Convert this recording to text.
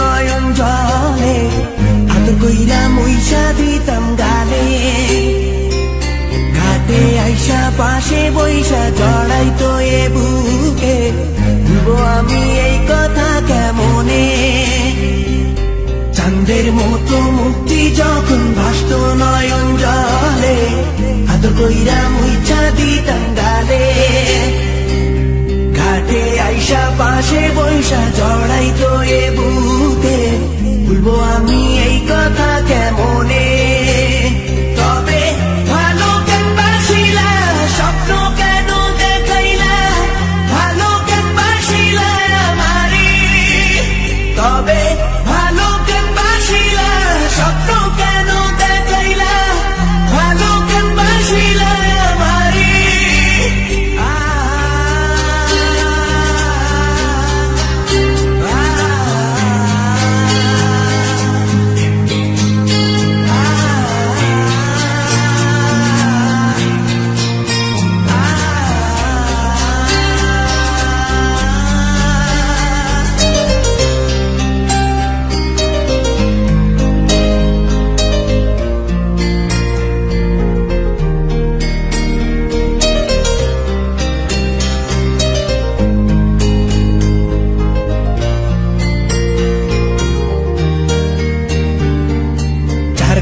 নয়ন জলে আদর কইরা মইসা দিতাম গালে ঘাটে আইসা পাশে বইসা জড়াই তো এ বুকে ভুলবো আমি এই কথা কেমনে চাঁদের মতো মুক্তি যখন ভাসত নয়ন জলে আদর কইরা মুইছা দিতাম